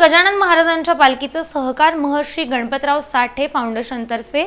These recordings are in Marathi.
गजानन महाराजांच्या पालखीचं सहकार महर्षी गणपतराव साठे फाउंडेशनतर्फे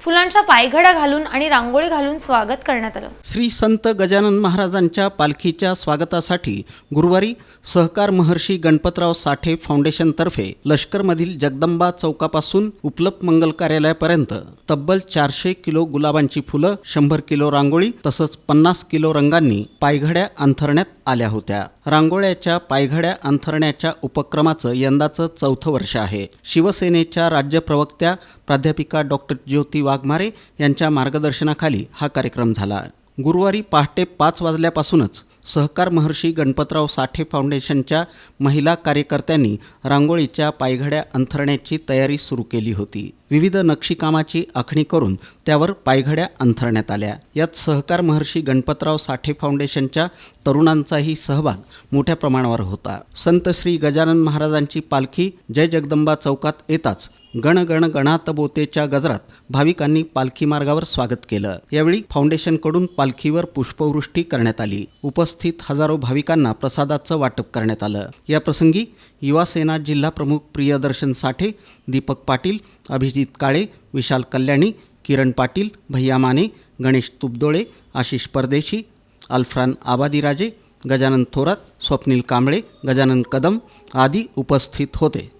फुलांच्या पायघड्या घालून आणि रांगोळी घालून स्वागत करण्यात आलं. श्री संत गजानन महाराजांच्या पालखीच्या स्वागतासाठी गुरुवारी सहकार महर्षी गणपतराव साठे फाउंडेशनतर्फे लष्करमधील जगदंबा चौकापासून उपलब्ध मंगल कार्यालयापर्यंत तब्बल चारशे किलो गुलाबांची फुलं शंभर किलो रांगोळी तसंच पन्नास किलो रंगांनी पायघड्या अंथरण्यात आल्या होत्या. रांगोळ्याच्या पायघड्या अंथरण्याच्या उपक्रमाचं यंदाचं चौथं वर्ष आहे. शिवसेनेच्या राज्य प्रवक्त्या प्राध्यापिका डॉक्टर ज्योती वाघमारे यांच्या मार्गदर्शनाखाली हा कार्यक्रम झाला. गुरुवारी पहाटे पाच वाजल्यापासूनच सहकार महर्षी गणपतराव साठे फाउंडेशनच्या महिला कार्यकर्त्यांनी रांगोळीच्या पायघड्या अंथरण्याची तयारी सुरू केली होती. विविध नक्षीकामाची आखणी करून त्यावर पायघड्या अंथरण्यात आल्या. यात सहकार महर्षी गणपतराव साठे फाउंडेशनच्या तरुणांचाही सहभाग मोठ्या प्रमाणावर होता. संत श्री गजानन महाराजांची पालखी जय जगदंबा चौकात येताच गण गण गणात बोतेच्या गजरात भाविकांनी पालखी मार्गावर स्वागत केलं. यावेळी फाउंडेशनकडून पालखीवर पुष्पवृष्टी करण्यात आली. उपस्थित हजारो भाविकांना प्रसादाचं वाटप करण्यात आलं. या प्रसंगी युवा सेना जिल्हा प्रमुख प्रियदर्शन साठे दीपक पाटील अभिजित काळे विशाल कल्याणी किरण पाटील भैया माने गणेश तुबदोळे आशिष परदेशी अल्फ्रान आबादीराजे गजानन थोरात स्वप्नील कांबळे गजानन कदम आदी उपस्थित होते.